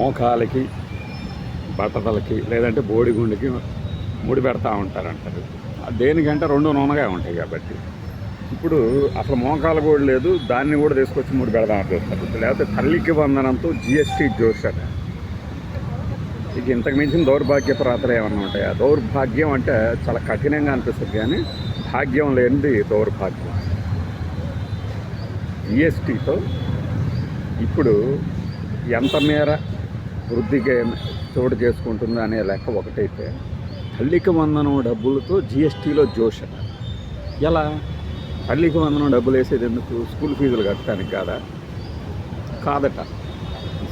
మోకాలకి బట్టతలకి లేదంటే బోడిగుండికి ముడి పెడతా ఉంటారంటారు. దేనికంటే రెండు నూనెగా ఉంటాయి కాబట్టి. ఇప్పుడు అసలు మోకాలు కూడా లేదు దాన్ని కూడా తీసుకొచ్చి ముడి పెడదాం చూస్తారు. లేకపోతే తల్లికి వందనంతో జిఎస్టీ జోషర్ ఇక ఇంతకు మించిన దౌర్భాగ్య ప్రాతలు ఏమన్నా ఉంటాయా? దౌర్భాగ్యం అంటే చాలా కఠినంగా అనిపిస్తుంది కానీ భాగ్యం లేనిది దౌర్భాగ్యం. జిఎస్టీతో ఇప్పుడు ఎంత మేర వృద్ధికి చోటు చేసుకుంటుందా అనే లెక్క ఒకటైతే తల్లికి వందనం డబ్బులతో జిఎస్టీలో జోష్ ఎలా? తల్లికి వందనం డబ్బులు వేసేది ఎందుకు? స్కూల్ ఫీజులు కట్టడానికి కాదా? కాదట.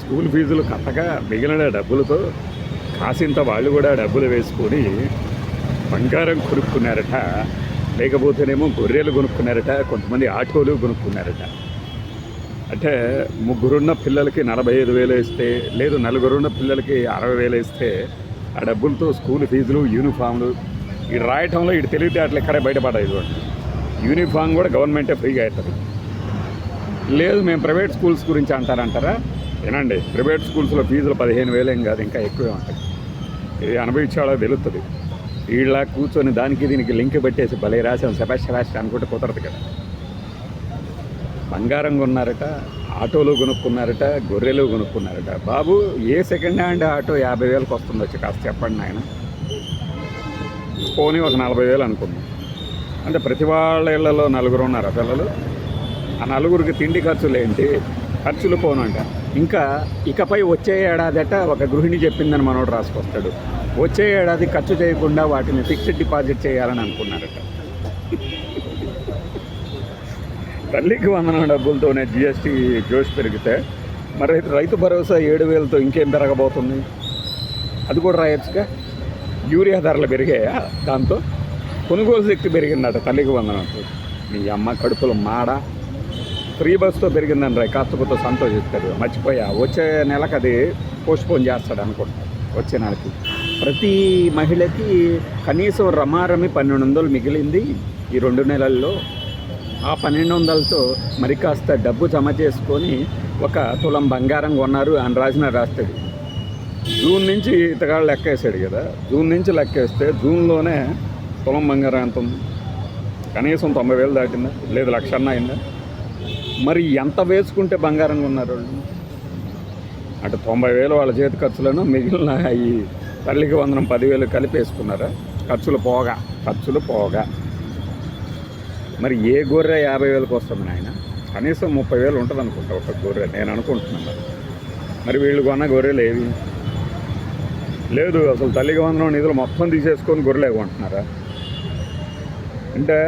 స్కూల్ ఫీజులు కట్టగా మిగిలిన డబ్బులతో కాసింత వాళ్ళు కూడా డబ్బులు వేసుకొని బంగారం కొనుక్కున్నారట. లేకపోతేనేమో గొర్రెలు కొనుక్కున్నారట కొంతమంది ఆటోలు కొనుక్కున్నారట. అంటే ముగ్గురున్న పిల్లలకి నలభై ఐదు వేలు ఇస్తే లేదు నలుగురున్న పిల్లలకి అరవై వేలు ఇస్తే ఆ డబ్బులతో స్కూల్ ఫీజులు యూనిఫామ్లు ఇటు రాయటంలో ఇటు తెలివితేటలు ఎక్కడే బయటపడాయి చూడండి యూనిఫామ్ కూడా గవర్నమెంటే ఫ్రీగా అవుతుంది లేదు మేము ప్రైవేట్ స్కూల్స్ గురించి అంటారంటారా? వినండి ప్రైవేట్ స్కూల్స్లో ఫీజులు పదిహేను వేలేం కాదు ఇంకా ఎక్కువే ఉంటాయి. ఇది అనుభవించాలో తెలుస్తుంది వీళ్ళ కూర్చొని దానికి దీనికి లింక్ పెట్టేసి భలే రాసాం శబాష్ శబాష్ అనుకుంటే కుదరదు కదా. బంగారం కొన్నారట ఆటోలు కొనుక్కున్నారట గొర్రెలు కొనుక్కున్నారట. బాబు ఏ సెకండ్ హ్యాండ్ ఆటో యాభై వేలకు వస్తుంది వచ్చి కాస్త చెప్పండి ఆయన పోనీ ఒక నలభై వేలు అనుకుందాం. అంటే ప్రతి వాళ్ళ ఇళ్ళలో నలుగురు ఉన్నారు పిల్లలు? ఆ నలుగురికి తిండి ఖర్చులు ఏంటి? ఖర్చులు పోనంట. ఇంకా ఇకపై వచ్చే ఏడాదట ఒక గృహిణి చెప్పిందని మనోడు రాసుకొస్తాడు. వచ్చే ఏడాది ఖర్చు చేయకుండా వాటిని ఫిక్స్డ్ డిపాజిట్ చేయాలని అనుకున్నారట. తల్లికి వందనం డబ్బులతోనే జిఎస్టీ జోష్ పెరిగితే మరి రైతు- రైతు భరోసా ఏడు వేలతో ఇంకేం పెరగబోతుంది? అది కూడా రాయొచ్చుగా? యూరియా ధరలు పెరిగాయా? దాంతో కొనుగోలు శక్తి పెరిగిందట తల్లికి వందనంతో మీ అమ్మ కడుపులు మాడ ఫ్రీ బస్తో పెరిగిందని రా కాస్తపోతే సంతోషిస్తారు మర్చిపోయా. వచ్చే నెలకు అది పోస్ట్పోన్ చేస్తాడు అనుకుంటా. వచ్చే నెలకి. ప్రతి మహిళకి కనీసం రమారమి పన్నెండు వందలు మిగిలింది ఈ రెండు నెలల్లో. ఆ పన్నెండు వందలతో మరి కాస్త డబ్బు జమ చేసుకొని ఒక తులం బంగారం కొన్నారు అని రాసిన రాస్తాడు. జూన్ నుంచి ఇతగాళ్ళు లెక్కేసాడు కదా. జూన్ నుంచి లెక్కేస్తే జూన్లోనే తులం బంగారం ఎంత ఉంది? కనీసం తొంభై వేలు దాటిందా? లేదు లక్షన్న అయిందా? మరి ఎంత వేసుకుంటే బంగారం కొన్నారు వాళ్ళు? అంటే తొంభై వేలు వాళ్ళ చేతి ఖర్చులను మిగిలిన ఈ తల్లికి వందనం పదివేలు కలిపి వేసుకున్నారా ఖర్చులు పోగా ఖర్చులు పోగా. మరి ఏ గొర్రె యాభై వేలకు వస్తుంది నాయన? కనీసం ముప్పై వేలు ఉంటుంది అనుకుంటా ఒక గొర్రె నేను అనుకుంటున్నాను మరి. మరి వీళ్ళు కొన్న గొర్రెలు ఏవి? లేదు అసలు తల్లిగా వందనం నిధులు మొత్తం తీసేసుకొని గొర్రెలు కొంటున్నారా? అంటే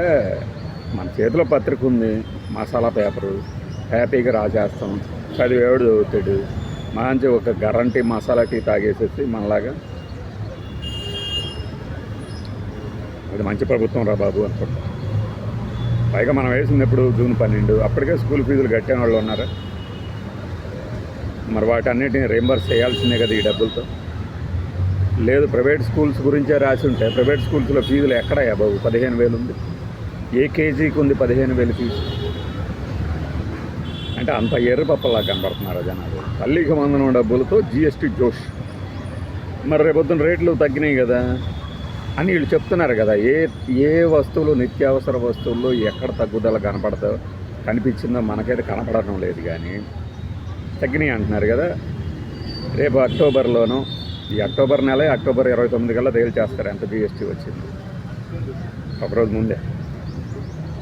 మన చేతిలో పత్రిక ఉంది మసాలా పేపరు హ్యాపీగా రాసేస్తాం చదివేవాడు చదువుతాడు? మంచి ఒక గరంటీ మసాలా టీ తాగేసేసి మనలాగా? అది మంచి ప్రభుత్వం రా బాబు అనుకుంటా. పైగా మనం వేసినప్పుడు జూన్ పన్నెండు. అప్పటికే స్కూల్ ఫీజులు కట్టిన వాళ్ళు ఉన్నారు. మరి వాటన్నిటిని రీంబర్స్ చేయాల్సిందే కదా ఈ డబ్బులతో. లేదు ప్రైవేట్ స్కూల్స్ గురించే రాసి ఉంటే ప్రైవేట్ స్కూల్స్లో ఫీజులు ఎక్కడ బాబు? పదిహేను వేలు ఉంది. ఏ కేజీకి ఉంది పదిహేను వేలు ఫీజు? అంటే అంత ఎర్రపప్పలా కనబడుతున్నారు జనాలు. తల్లికి వందనం డబ్బులతో జిఎస్టీ జోష్. మరి రేపొద్దున రేట్లు తగ్గినాయి కదా. అని వీళ్ళు చెప్తున్నారు కదా ఏ ఏ వస్తువులు నిత్యావసర వస్తువుల్లో ఎక్కడ తగ్గుదల కనపడతా కనిపించిందో మనకైతే కనపడటం లేదు కానీ తగ్గినాయి అంటున్నారు కదా. రేపు అక్టోబర్లోనూ ఈ అక్టోబర్ నెల అక్టోబర్ ఇరవై తొమ్మిది కల్లా తేల్చేస్తారు ఎంత జిఎస్టీ వచ్చింది. ఒకరోజు ముందే.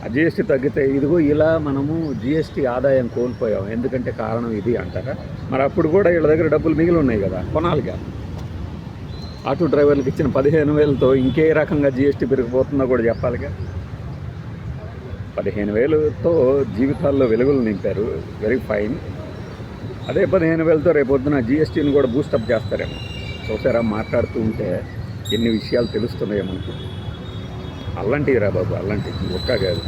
ఆ జిఎస్టీ తగ్గితే ఇదిగో ఇలా మనము జిఎస్టీ ఆదాయం కోల్పోయాం ఎందుకంటే కారణం ఇది అంటారా? మరి అప్పుడు కూడా వీళ్ళ దగ్గర డబ్బులు మిగిలి ఉన్నాయి కదా కొనాలిగా. ఆటో డ్రైవర్లకు ఇచ్చిన పదిహేను వేలతో ఇంకే రకంగా జిఎస్టీ పెరిగిపోతుందో కూడా చెప్పాలిగా పదిహేను వేలతో జీవితాల్లో వెలుగులు నింపారు. వెరీ ఫైన్ అదే పదిహేను వేలతో రేపొద్దున జిఎస్టీని కూడా బూస్టప్ చేస్తారేమో. చూసారా మాట్లాడుతూ ఉంటే ఎన్ని విషయాలు తెలుస్తున్నాయో మనకు. అల్లంటివి రా బాబు అల్లంటి. ఒక్క కాదు.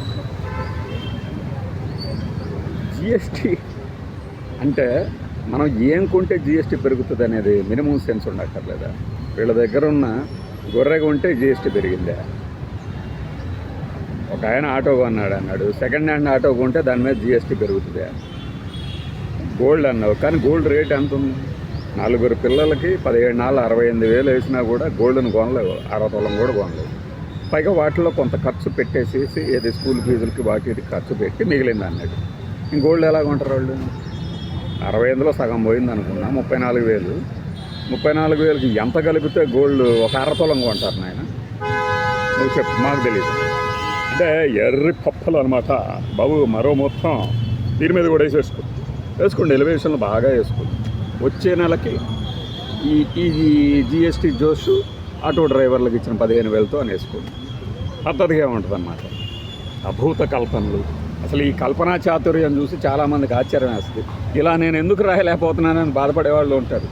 జిఎస్టీ అంటే మనం ఏం కొంటే జిఎస్టీ పెరుగుతుంది అనేది మినిమం సెన్స్ ఉండక్కర్లేదా? వీళ్ళ దగ్గర ఉన్న గొర్రెగా ఉంటే జిఎస్టీ పెరిగిందా? ఒక ఆయన ఆటో కొన్నాడు అన్నాడు. సెకండ్ హ్యాండ్ ఆటో కొంటే దాని మీద జిఎస్టీ పెరుగుతుందా? గోల్డ్ అన్నావు. కానీ గోల్డ్ రేట్ ఎంత ఉంది? నలుగురు పిల్లలకి పదిహేడు నాలుగు అరవై ఎనిమిది వేలు వేసినా కూడా గోల్డ్ని కొనలేవు. అరవై తొలం కూడా కొనలేవు. పైగా వాటిలో కొంత ఖర్చు పెట్టేసేసి ఏది స్కూల్ ఫీజులకి వాటికి ఖర్చు పెట్టి మిగిలింది అన్నట్టు ఇంక గోల్డ్ ఎలా కొంటారు వాళ్ళు? అరవై ఎనిమిదిలో సగం పోయింది అనుకున్నా ముప్పై నాలుగు వేలు. ముప్పై నాలుగు వేలకి ఎంత కలిపితే గోల్డ్ ఒక అర ఉంటారు కొంటారు నాయన? నువ్వు చెప్పు మాకు తెలియదు అంటే ఎర్రి పప్పలు అనమాట బాబు మరో మొత్తం దీని మీద కూడా వేసేసుకో. వేసుకోండి ఎలివేషన్లు బాగా వేసుకోండి వచ్చే నెలకి ఈ ఈ జిఎస్టీ జోష్ ఆటో డ్రైవర్లకు ఇచ్చిన పదిహేను వేలతో అని వేసుకోండి పద్ధతిగా ఉంటుంది అన్నమాట అభూత కల్పనలు. అసలు ఈ కల్పనా చాతుర్యం చూసి చాలామందికి ఆశ్చర్యం వేస్తుంది. ఇలా నేను ఎందుకు రాయలేకపోతున్నానని బాధపడే వాళ్ళు ఉంటారు.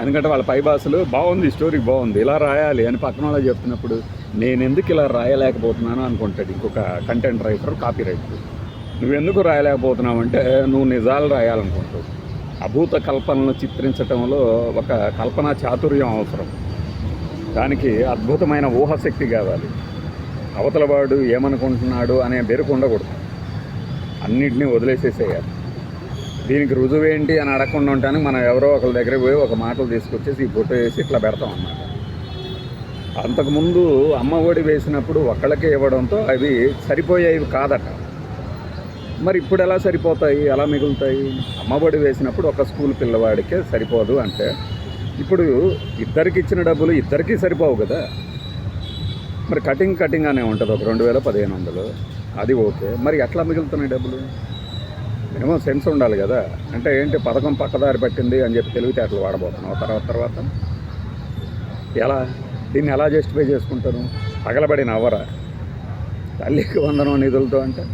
ఎందుకంటే వాళ్ళ పై భాషలు బాగుంది స్టోరీ బాగుంది. ఇలా రాయాలి అని పక్కన వాళ్ళు చెప్తున్నప్పుడు నేను ఎందుకు ఇలా రాయలేకపోతున్నాను అనుకుంటాడు ఇంకొక కంటెంట్ రైటర్ కాపీ రైటర్ నువ్వెందుకు రాయలేకపోతున్నావు అంటే నువ్వు నిజాలు రాయాలనుకుంటావు. అభూత కల్పనలు చిత్రించటంలో ఒక కల్పనా చాతుర్యం అవసరం. దానికి అద్భుతమైన ఊహాశక్తి కావాలి. అవతలవాడు ఏమనుకుంటున్నాడు అనే బెరుకు ఉండకూడదు. అన్నింటినీ వదిలేసేసేయాలి. దీనికి రుజువు ఏంటి అని అడగకుండా ఉంటాను. మనం ఎవరో ఒకరి దగ్గర పోయి ఒక మాటలు తీసుకొచ్చేసి ఈ ఫోటో వేసి ఇట్లా పెడతాం అన్నమాట. అంతకుముందు అమ్మ ఒడి వేసినప్పుడు ఒక్కళ్ళకే ఇవ్వడంతో అవి సరిపోయేవి కాదట. మరి ఇప్పుడు ఎలా సరిపోతాయి? ఎలా మిగులుతాయి? అమ్మఒడి వేసినప్పుడు ఒక స్కూల్ పిల్లవాడికే సరిపోదు అంటే ఇప్పుడు ఇద్దరికి ఇచ్చిన డబ్బులు ఇద్దరికీ సరిపోవు కదా. మరి కటింగ్ కటింగ్ అనే ఉంటుంది. ఒక రెండు వేల పదిహేను వందలు. అది ఓకే. మరి ఎట్లా మిగులుతున్నాయి డబ్బులు? మినిమం సెన్స్ ఉండాలి కదా. అంటే ఏంటి పథకం పక్కదారి పట్టింది అని చెప్పి తెలివితేటలు వాడబోతున్నావు. తర్వాత తర్వాత ఎలా? దీన్ని ఎలా జస్టిఫై చేసుకుంటారు? పగలబడిన అవ్వరా తల్లికి వందనం నిధులతో అంటే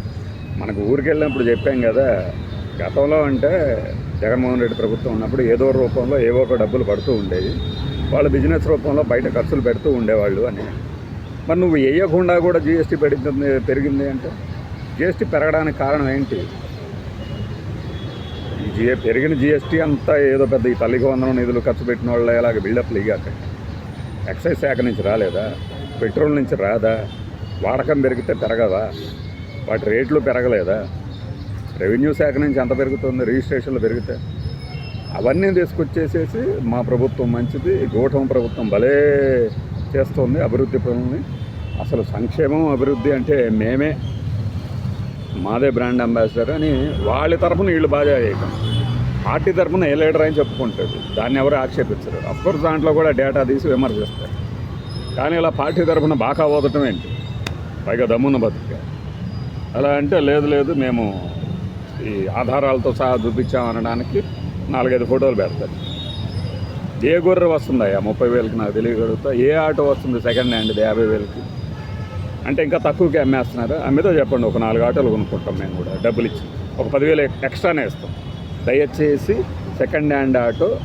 మనకు ఊరికి వెళ్ళినప్పుడు చెప్పాం కదా. గతంలో అంటే జగన్మోహన్ రెడ్డి ప్రభుత్వం ఉన్నప్పుడు ఏదో రూపంలో ఏవో ఒక డబ్బులు పడుతూ ఉండేవి. వాళ్ళు బిజినెస్ రూపంలో బయట ఖర్చులు పెడుతూ ఉండేవాళ్ళు అని. మరి నువ్వు వేయకుండా కూడా జిఎస్టీ పెరిగింది పెరిగింది అంటే జిఎస్టీ పెరగడానికి కారణం ఏంటి? ఈ జిఏ పెరిగిన జిఎస్టీ అంతా ఏదో పెద్ద ఈ తల్లికి వందనం నిధులు ఖర్చు పెట్టిన వాళ్ళ ఇలాగ బిల్డప్లు ఇయ్యాక ఎక్సైజ్ శాఖ నుంచి రాలేదా? పెట్రోల్ నుంచి రాదా? వాడకం పెరిగితే పెరగదా? వాటి రేట్లు పెరగలేదా? రెవెన్యూ శాఖ నుంచి ఎంత పెరుగుతుంది? రిజిస్ట్రేషన్లు పెరిగితే? అవన్నీ తీసుకొచ్చేసేసి మా ప్రభుత్వం మంచిది గూటం ప్రభుత్వం భలే చేస్తుంది అభివృద్ధి పనుల్ని. అసలు సంక్షేమం అభివృద్ధి అంటే మేమే. మాదే బ్రాండ్ అంబాసిడర్ అని వాళ్ళ తరఫున వీళ్ళు బాగా చేయటం. పార్టీ తరఫున ఏ లీడర్ అని చెప్పుకుంటాడు. దాన్ని ఎవరు ఆక్షేపించరు. అఫ్కోర్స్ దాంట్లో కూడా డేటా తీసి విమర్శిస్తారు. కానీ ఇలా పార్టీ తరఫున బాగా ఓదటం ఏంటి? పైగా దమ్మున బతుక అలా అంటే లేదు లేదు మేము ఈ ఆధారాలతో సహా చూపించామనడానికి నాలుగైదు ఫోటోలు పెడతారు. ఏ గొర్రె వస్తుందా ముప్పై వేలకి నాకు తెలియగలుగుతా. ఏ ఆటో వస్తుంది సెకండ్ హ్యాండ్ యాభై వేలకి? అంటే ఇంకా తక్కువకి అమ్మేస్తున్నారు. అమ్మితో చెప్పండి ఒక నాలుగు ఆటోలు కొనుక్కుంటాం మేము కూడా డబ్బులు ఇచ్చి. ఒక పదివేలు ఎక్స్ట్రానే ఇస్తాం దయచేసి సెకండ్ హ్యాండ్ ఆటో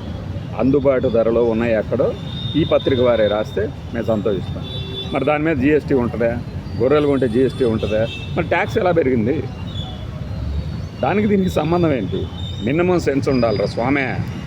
అందుబాటు ధరలో ఉన్నాయి ఎక్కడో. ఈ పత్రిక వారే రాస్తే మేము సంతోషిస్తాం. మరి దాని మీద జిఎస్టీ ఉంటుందా? గొర్రెలు కొంటే జిఎస్టీ ఉంటుందా? మరి ట్యాక్స్ ఎలా పెరిగింది? దానికి దీనికి సంబంధం ఏంటి? మినిమం సెన్స్ ఉండాలిరా స్వామే.